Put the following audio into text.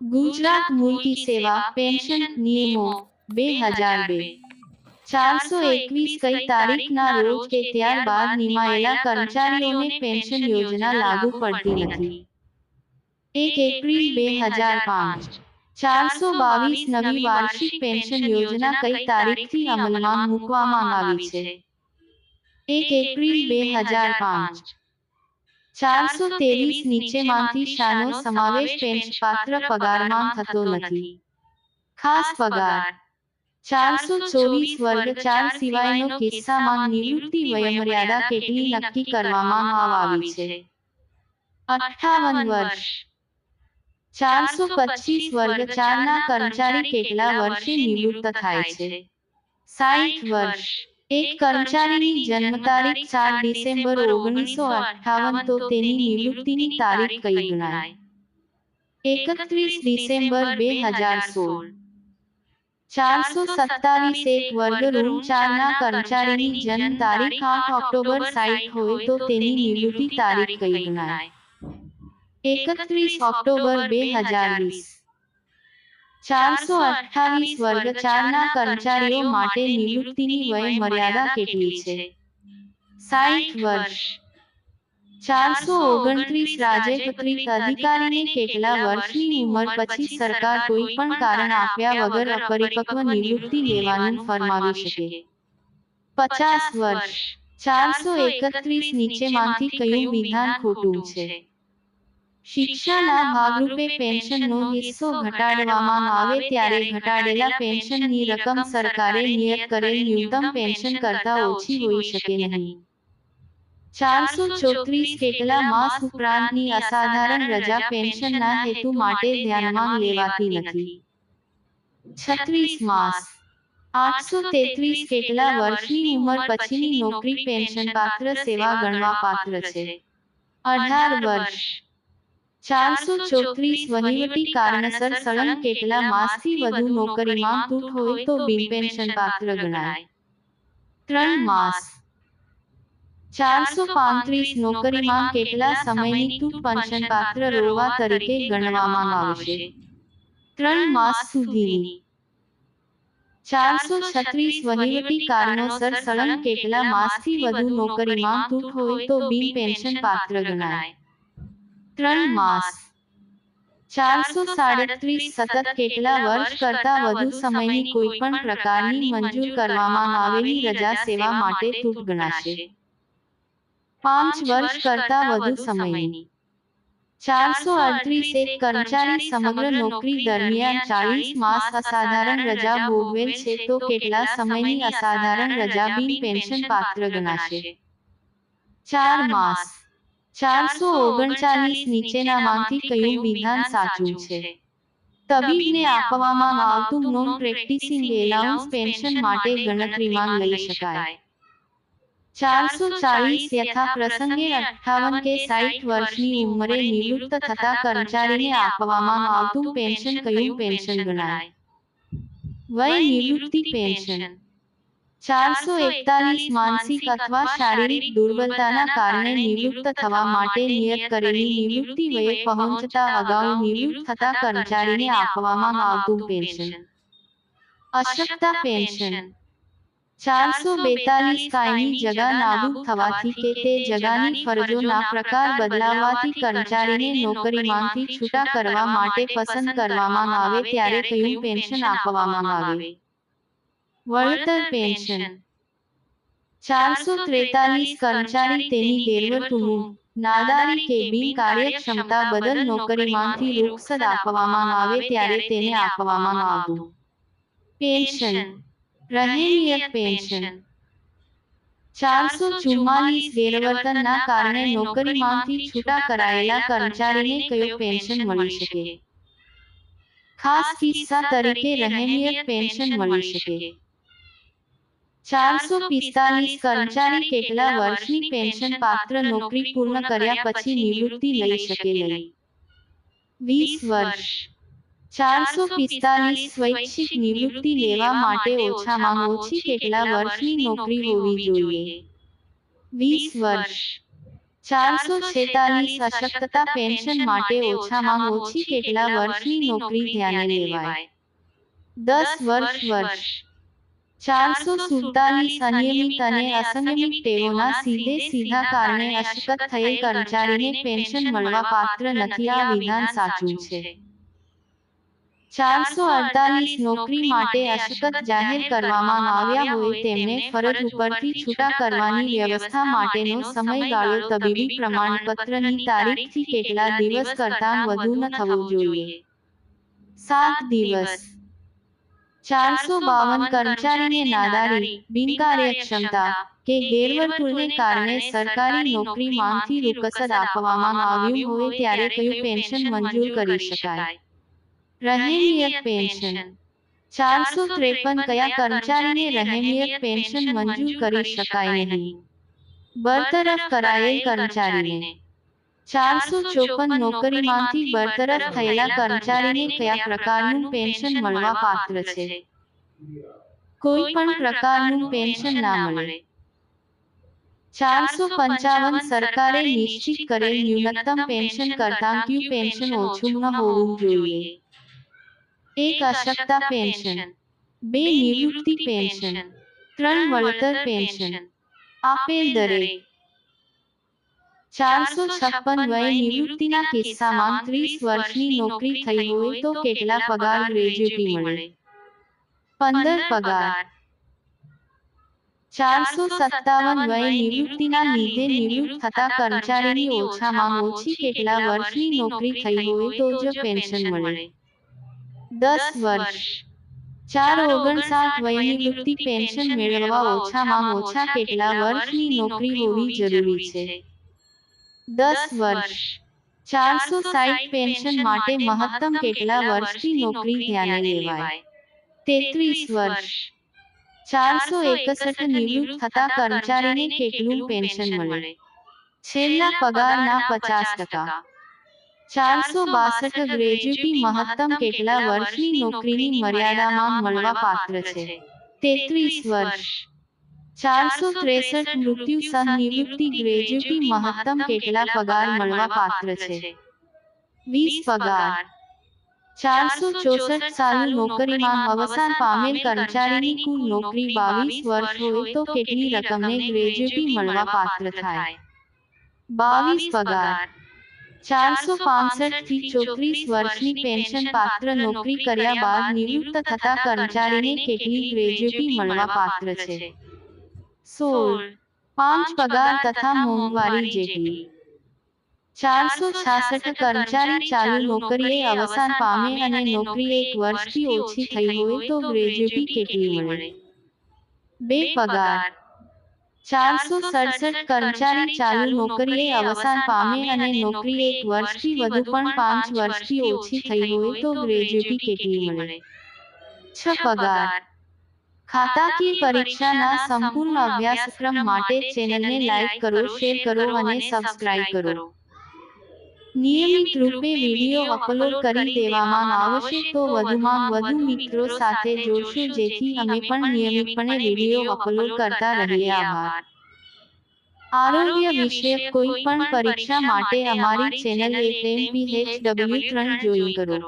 ગુજરાત મુલકી સેવા પેન્શન નિયમો બે હજાર બે. ચારસો એકવીસ કઈ તારીખના રોજ કે ત્યારબાદ નિમાયેલા કર્મચારીઓને પેન્શન યોજના લાગુ પડતી નથી. એક એપ્રિલ બે હજાર પાંચ. ચારસો બાવીસ નવી વાર્ષિક પેન્શન યોજના કઈ તારીખથી અમલમાં મૂકવામાં આવી છે? એક એપ્રિલ બે હજાર પાંચ. ચારસો ત્રેવીસ નીચેમાંથી શાનો સમાવેશ પાત્ર પગારમાં થતો નથી. ખાસ પગાર. ચારસો ચોવીસ વર્ગ ચાર સિવાયનો કિસ્સામાં નિવૃત્તિ વયમર્યાદા કેટલી નક્કી કરવામાં આવી છે. અઠ્ઠાવન વર્ષ. ચારસો પચીસ વર્ગ ચારના કર્મચારી કેટલા વર્ષે નિવૃત્ત થાય છે? સાઠ વર્ષ. એક કર્મચારીની જન્મ તારીખ ચાર ડિસેમ્બર ઓગણીસો અઠ્ઠાવન તો તેની નિવૃત્તિની તારીખ કઈ ગણાય એકત્રીસ ડિસેમ્બર બે હજાર સોળ ચારસો સત્તાવીસ એક વર્ગ રૂમ ચારના કર્મચારીની જન્મ તારીખ આઠ ઓક્ટોબર સાઠ હોય તો તેની નિવૃત્તિ તારીખ કઈ ગણાય એકત્રીસ ઓક્ટોબર બે હજાર વીસ ચારસો અઠ્ઠાવીસ વર્ગ ચારના કર્મચારીઓ માટે નિવૃત્તિની વય મર્યાદા કેટલી છે? સાઠ વર્ષ. ચારસો ઓગણત્રીસ રાજ્યપત્રિત અધિકારીને કેટલા વર્ષની ઉંમર પછી સરકાર કોઈ પણ કારણ આપ્યા વગર અપરિપક્વ નિવૃત્તિ લેવાનું ફરમાવી શકે. પચાસ વર્ષ. ચારસો એકત્રીસ નીચેમાંથી કયું વિધાન ખોટું છે? શિક્ષાના ભાગરૂપે પેન્શનનો હિસ્સો ઘટાડવામાં આવે ત્યારે ઘટાડેલા પેન્શનની રકમ સરકારે નિયત કરેલ ન્યૂનતમ પેન્શન કરતા ઓછી હોઈ શકે નહીં. ચારસો ચોત્રીસ કેટલા માસ ઉપરાંતની અસાધારણ રજા પેન્શનના હેતુ માટે ધ્યાનમાં લેવાતી નથી. છત્રીસ માસ. આઠસો તેત્રીસ કેટલા વર્ષની ઉંમર પછીની નોકરી પેન્શન પાત્ર સેવા ગણવા પાત્ર છે. અઢાર વર્ષ. ચારસો ચોત્રીસ વહીવટી કારણસર સળંગ કેટલા માસથી વધુ નોકરીમાં તૂટ હોય તો બિન પેન્શન પાત્ર ગણાય. ત્રણ માસ. ચારસો પાંત્રીસ નોકરીમાં કેટલા સમયની તૂટ પેન્શન પાત્ર રોવા તરીકે ગણવામાં આવશે. ત્રણ માસ સુધીની. ચારસો છત્રીસ વહીવટી કારણોસર સળંગ કેટલા માસથી વધુ નોકરીમાં તૂટ હોય તો બિન પેન્શન પાત્ર ગણાય. ત્રણ માસ. ચારસો સાડત્રીસ સતત કેટલા વર્ષ કરતા વધુ સમયની કોઈ પણ પ્રકારની મંજૂર કરવામાં આવેલી રજા સેવા માટે તૂટ ગણાશે. પાંચ વર્ષ કરતા વધુ સમયની. ચારસો અડત્રીસ એક કર્મચારી સમગ્ર નોકરી દરમિયાન ચાલીસ માસ અસાધારણ રજા ભોગવેલ છે તો કેટલા સમયની અસાધારણ રજા બિન પેન્શન પાત્ર ગણાશે. ચાર માસ. ચારસો ઓગણચાલીસ નીચેનામાંથી કયું વિધાન સાચું છે? તબીબને આપવામાં આવતું નોન પ્રેક્ટિસિંગ એલાઉન્સ પેન્શન માટે ગણતરીમાં લઈ શકાય. ચારસો ચાલીસ યથા પ્રસંગે અઠ્ઠાવન કે સાઠ વર્ષની ઉંમરે નિવૃત્ત થતા કર્મચારીને આપવામાં આવતું પેન્શન કયું પેન્શન ગણાય? વય નિવૃત્તિ પેન્શન ચારસો એકતાલીસ માનસિક અથવા શારીરિક દુર્બળતાના કારણે નિવૃત્ત થવા માટે નિયત કરેલી નિવૃત્તિ વયે પહોંચતા અગાઉ નિવૃત્ત થતા કર્મચારીને આપવામાં આવતું પેન્શન. અશક્તા પેન્શન. ચારસો બેતાલીસ કાયમી જગા નાબૂદ થવાથી કે તે જગાની ફરજોના પ્રકાર બદલાવવાથી કર્મચારીને નોકરીમાંથી છૂટા કરવા માટે પસંદ કરવામાં આવે ત્યારે કયું પેન્શન આપવામાં આવે? વળતર પેન્શન. ચારસો ત્રેતાલીસ કર્મચારી તેની ગેરવર્તણૂક નાદારી કે બિન કાર્યક્ષમતા બદલ નોકરીમાંથી રૂખસદ આપવામાં આવે ત્યારે તેને આપવામાં આવતું. પેન્શન. રહેનિયત પેન્શન. ચારસો ચુમ્માલીસ ગેરવર્તનના કારણે નોકરીમાંથી છૂટા કરાયેલા કર્મચારીને કયો પેન્શન મળી શકે? ખાસ કિસ્સા તરીકે રહેણીય પેન્શન મળી શકે. ચારસો પિસ્તાલીસ કર્મચારી કેટલા વર્ષની પેન્શન પાત્ર નોકરી પૂર્ણ કર્યા પછી નિવૃત્તિ લઈ શકે લઈ વીસ વર્ષ ચારસો પિસ્તાલીસ સ્વૈચ્છિક નિવૃત્તિ લેવા માટે ઓછામાં ઓછી કેટલા વર્ષની નોકરી હોવી જોઈએ વીસ વર્ષ ચારસો છેતાલીસ અશક્તતા પેન્શન માટે ઓછામાં ઓછી કેટલા વર્ષની નોકરી ધ્યાને લેવાય દસ વર્ષ વર્ષ ચારસો સુડતાલીસ અનિયમિત અને અસંયમિત ટેવોના સીધે સીધા કારણે અશકત થયેલ કર્મચારીને પેન્શન મળવા પાત્ર નથી આ વિધાન સાચું છે. ચારસો અડતાલીસ નોકરી માટે અશકત જાહેર કરવામાં આવ્યા હોય તેમને ફરજ ઉપરથી છૂટા કરવાની વ્યવસ્થા માટેનો સમયગાળો તબીબી પ્રમાણપત્રની તારીખથી કેટલા દિવસ કરતાં વધુ ન થવો જોઈએ. સાત દિવસ. ચારસો બાવન કર્મચારીને નાદારી બિનકાર્યક્ષમતા કે ગેરવર્તુળને કારણે સરકારી નોકરી માંથી રૂકસદ આપવામાં આવ્યું હોય ત્યારે કયું પેન્શન મંજૂર કરી શકાય. રહેમિયત પેન્શન. ચારસો ત્રેપન કયા કર્મચારીને રહેમિયત પેન્શન મંજૂર કરી શકાય નહીં. બરતરફ કરાયેલ કર્મચારીને ચારસો ચોપન નોકરીમાંથી બરતરફ થયેલા કર્મચારીને કયા પ્રકારનું પેન્શન મળવા પાત્ર છે? કોઈ પણ પ્રકારનું પેન્શન ના મળે. ચારસો પંચાવન સરકારે નિશ્ચિત કરેલ ન્યૂનતમ પેન્શન કરતાં ક્યુ પેન્શન ઓછું ન હોવું જોઈએ. એક અશક્તા પેન્શન બે નિવૃત્તિ પેન્શન ત્રણ વળતર પેન્શન. આપેલ દરે ચારસો છપ્પન વય નિવૃત્તિના કિસ્સામાં ત્રીસ વર્ષની નોકરી થઈ હોય તો કેટલા પગાર ગ્રેજ્યુટી મળે? પંદર પગાર. ચારસો સત્તાવન વય નિવૃત્તિના લીધે નિવૃત્ત થતા કર્મચારીની ઓછામાં ઓછી કેટલા વર્ષની નોકરી થઈ હોય તો જ પેન્શન મળે. દસ વર્ષ. ચાર ઓગણસાઠ વય નિવૃત્તિ પેન્શન મેળવવા ઓછામાં ઓછા કેટલા વર્ષની નોકરી હોવી જરૂરી છે? દસ વર્ષ. ચારસો સાઈઠ પેન્શન માટે મહત્તમ કેટલા વર્ષની નોકરી ધ્યાને લેવાય? તેત્રીસ વર્ષ. ચારસો એકસઠ નિવૃત્ત થતા કર્મચારીને કેટલું પેન્શન મળે? છેલ્લા પગારના પચાસ ટકા. ચારસો બાસઠ ગ્રેજ્યુટી મહત્તમ કેટલા વર્ષની નોકરીની મર્યાદામાં મળવા પાત્ર છે? તેત્રીસ વર્ષ. ચારસો ત્રેસઠ મૃત્યુ સહ નિવૃત્તિ ગ્રેજ્યુટી મહત્તમ કેટલા પગાર મળવા પાત્ર છે વીસ પગાર ચારસો ચોસઠ સાલ નોકરીમાં અવસાન પામેલ કર્મચારીની કુલ નોકરી બાવીસ વર્ષ હોય તો કેટલી રકમને ગ્રેજ્યુટી મળવા પાત્ર થાય બાવીસ પગાર ચારસો પાસઠથી ચોત્રીસ વર્ષની પેન્શન પાત્ર નોકરી કર્યા બાદ નિવૃત્ત થતા કર્મચારીને કેટલી ગ્રેજ્યુટી મળવા પાત્ર છે સોળ, પાંચ પગાર તથા મોંઘવારી જેટલી ચારસો છાસઠ કર્મચારી ચાલુ નોકરીએ અવસાન પામે અને નોકરી એક વર્ષથી ઓછી થઈ હોય તો ગ્રેજ્યુટી કેટલી મળે? બે પગાર. ચારસો સડસઠ કર્મચારી ચાલુ નોકરીએ અવસાન પામે અને નોકરી એક વર્ષથી વધુ પણ પાંચ વર્ષથી ઓછી થઈ હોય તો ગ્રેજ્યુટી કેટલી મળે? છ પગાર. ખાતાકીય પરીક્ષાના સંપૂર્ણ અભ્યાસક્રમ માટે ચેનલને લાઈક કરો શેર કરો અને સબસ્ક્રાઇબ કરો. નિયમિત રૂપે વીડિયો અપલોડ કરી દેવામાં આવશે તો વધુમાં વધુ મિત્રો સાથે જોડશો જેથી અમે પણ નિયમિતપણે વીડિયો અપલોડ કરતા રહીએ. આભાર. આરોગ્ય વિષયક કોઈ પણ પરીક્ષા માટે અમારી ચેનલ ડબલ્યુ ત્રણ જોઈન કરો.